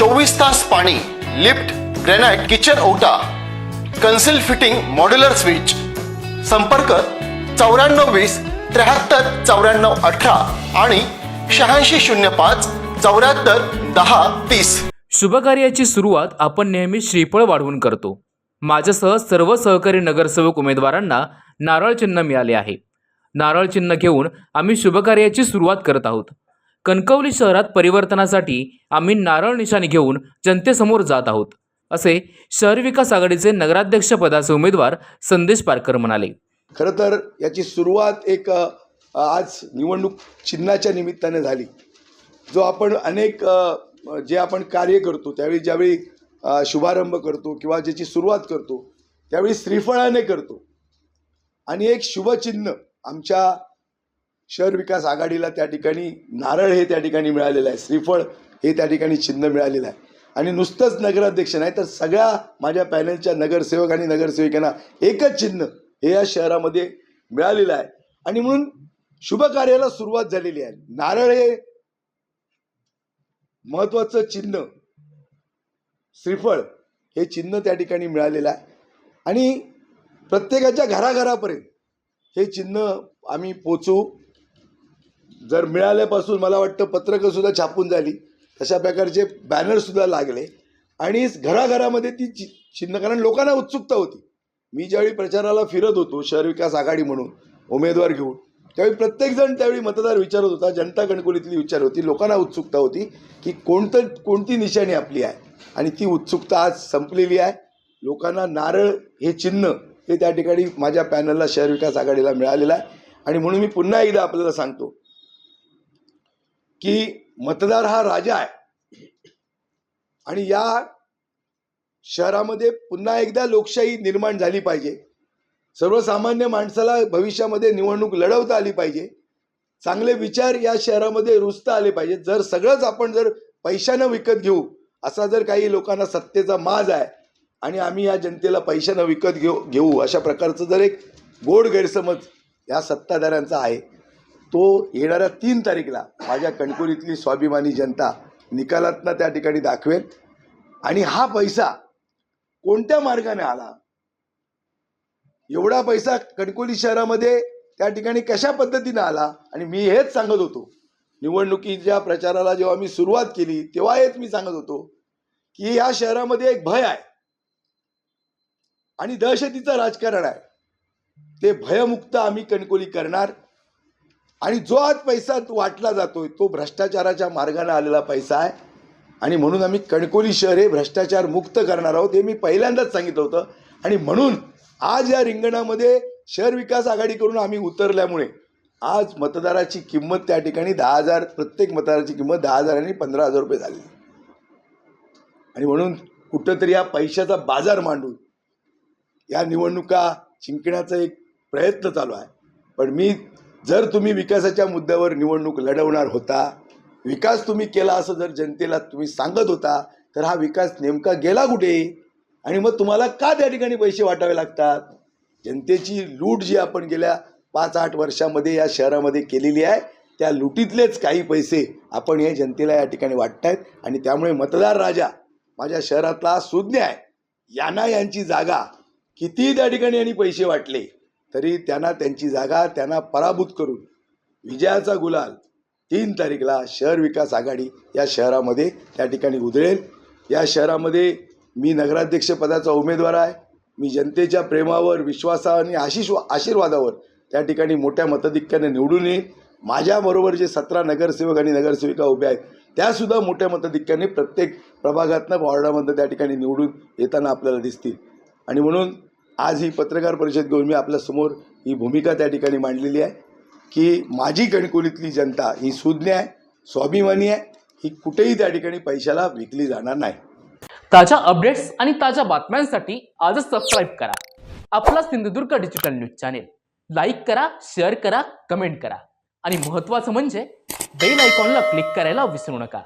चोवीस तास पाणी लिफ्ट ग्रेनाइट किचन ओटा कन्सिल फिटिंग मॉड्युलर स्विच. संपर्क चौऱ्याण्णव वीस त्र्याहत्तर चौऱ्याण्णव अठरा आणि शहाऐंशी शून्य पाच चौऱ्याहत्तर दहा तीस. शुभकार्याची सुरुवात आपण नेहमी श्रीफळ वाढवून करतो. माझ्यासह सर्व सहकारी नगरसेवक उमेदवारांना नारळ चिन्ह मिळाले आहे. नारळ चिन्ह घेऊन आम्ही शुभकार्याची सुरुवात करत आहोत. कणकवली शहरात परिवर्तनासाठी आम्ही नारळ निशाणी घेऊन जनतेसमोर जात आहोत असे शहर विकास आघाडीचे नगराध्यक्ष पदाचे उमेदवार संदेश पारकर म्हणाले. खरं तर याची सुरुवात एक आज निवडणूक चिन्हाच्या निमित्ताने झाली. जो आपण अनेक जे आपण कार्य करतो त्यावेळी ज्यावेळी शुभारंभ करतो किंवा ज्याची सुरुवात करतो त्यावेळी श्रीफळाने करतो. आणि एक शुभचिन्ह आमच्या शहर विकास आघाडीला त्या ठिकाणी नारळ हे त्या ठिकाणी मिळालेलं आहे. श्रीफळ हे त्या ठिकाणी चिन्ह मिळालेलं आहे. आणि नुसतंच नगराध्यक्ष नाही तर सगळ्या माझ्या पॅनलच्या नगरसेवक आणि नगरसेविकांना एकच चिन्ह हे या शहरामध्ये मिळालेलं आहे. आणि म्हणून शुभ कार्याला सुरुवात झालेली आहे. नारळ हे महत्वाचं चिन्ह श्रीफळ हे चिन्ह त्या ठिकाणी मिळालेलं आहे. आणि प्रत्येकाच्या घराघरापर्यंत हे चिन्ह आम्ही पोचू जर मिळाल्यापासून मला वाटतं पत्रकंसुद्धा छापून झाली तशा प्रकारचे बॅनरसुद्धा लागले. आणि घराघरामध्ये ती चि चिन्ह कारण लोकांना उत्सुकता होती. मी ज्यावेळी प्रचाराला फिरत होतो शहर विकास आघाडी म्हणून उमेदवार घेऊन त्यावेळी प्रत्येकजण त्यावेळी मतदार विचारत होता जनता कणकुलीतली विचार होती लोकांना उत्सुकता होती की कोणतं कोणती निशाणी आपली आहे. आणि ती उत्सुकता आज संपलेली आहे. लोकांना नारळ हे चिन्ह हे त्या ठिकाणी माझ्या पॅनलला शहर विकास आघाडीला मिळालेलं आहे. आणि म्हणून मी पुन्हा एकदा आपल्याला सांगतो की मतदार हा राजा आहे. आणि या शहरामध्ये पुन्हा एकदा लोकशाही निर्माण झाली पाहिजे. सर्वसामान्य माणसाला भविष्यामध्ये निवडणूक लढवता आली पाहिजे. चांगले विचार या शहरामध्ये रुजता आले पाहिजे. जर सगळंच आपण जर पैशानं विकत घेऊ असा जर काही लोकांना सत्तेचा माज आहे आणि आम्ही या जनतेला पैशानं विकत घेऊ घेऊ अशा प्रकारचं जर एक गोड गैरसमज या सत्ताधाऱ्यांचा आहे तो येणाऱ्या तीन तारीखला माझ्या कणकोलीतली स्वाभिमानी जनता निकालातनं त्या ठिकाणी दाखवेल. आणि हा पैसा कोणत्या मार्गाने आला? एवढा पैसा कणकोली शहरामध्ये त्या ठिकाणी कशा पद्धतीने आला? आणि मी हेच सांगत होतो. निवडणुकीच्या प्रचाराला जेव्हा मी सुरुवात केली तेव्हा हेच मी सांगत होतो की या शहरामध्ये एक भय आहे. आणि दहशतीचं राजकारण आहे. ते भयमुक्त आम्ही कणकोली करणार. आणि जो आज पैसा वाटला जातोय तो भ्रष्टाचाराच्या मार्गाने आलेला पैसा आहे. आणि म्हणून आम्ही कणकोली शहर हे भ्रष्टाचार मुक्त करणार आहोत हे मी पहिल्यांदाच सांगितलं होतं. आणि म्हणून आज या रिंगणामध्ये शहर विकास आघाडीकडून आम्ही उतरल्यामुळे आज मतदाराची किंमत त्या ठिकाणी दहा हजार प्रत्येक मतदाराची किंमत दहा हजार आणि पंधरा हजार रुपये झाली. आणि म्हणून कुठंतरी या पैशाचा बाजार मांडून या निवडणुका जिंकण्याचा एक प्रयत्न चालू आहे. पण मी जर तुम्ही विकासाच्या मुद्द्यावर निवडणूक लढवणार होता विकास तुम्ही केला असं जर जनतेला तुम्ही सांगत होता तर हा विकास नेमका गेला कुठे? आणि मग तुम्हाला का त्या ठिकाणी पैसे वाटावे लागतात? जनतेची लूट जी आपण गेल्या पाच आठ वर्षामध्ये या शहरामध्ये केलेली आहे त्या लुटीतलेच काही पैसे आपण हे जनतेला या ठिकाणी वाटतायत आणि त्यामुळे मतदार राजा माझ्या शहरातला सुज्ञ आहे. यांना यांची जागा किती त्या ठिकाणी यांनी पैसे वाटले? तरी त्यांना त्यांची जागा त्यांना पराभूत करून विजयाचा गुलाल तीन तारीखला शहर विकास आघाडी या शहरामध्ये त्या ठिकाणी उधळेल. या शहरामध्ये मी नगराध्यक्षपदाचा उमेदवार आहे. मी जनतेच्या प्रेमावर विश्वासावर आणि आशिष आशीर्वादावर त्या ठिकाणी मोठ्या मताधिक्याने निवडून येईल. माझ्याबरोबर जे सतरा नगरसेवक आणि नगरसेविका उभ्या आहेत त्यासुद्धा मोठ्या मताधिक्याने प्रत्येक प्रभागातनं वॉर्डामधनं त्या ठिकाणी निवडून येताना आपल्याला दिसतील. आणि म्हणून आज ही पत्रकार परिषद घेऊन मी आपल्यासमोर ही भूमिका त्या ठिकाणी मांडलेली आहे की माझी गणकोलीतली जनता ही सुज्ञ आहे स्वाभिमानी आहे ही कुठेही त्या ठिकाणी पैशाला विकली जाणार नाही. ताज्या अपडेट्स आणि ताज्या बातम्यांसाठी आजच सबस्क्राईब करा. आपला Sindhudurg digital news channel like करा शेअर करा कमेंट करा. आणि महत्त्वाचं म्हणजे बेल आयकॉनला क्लिक करायला विसरू नका.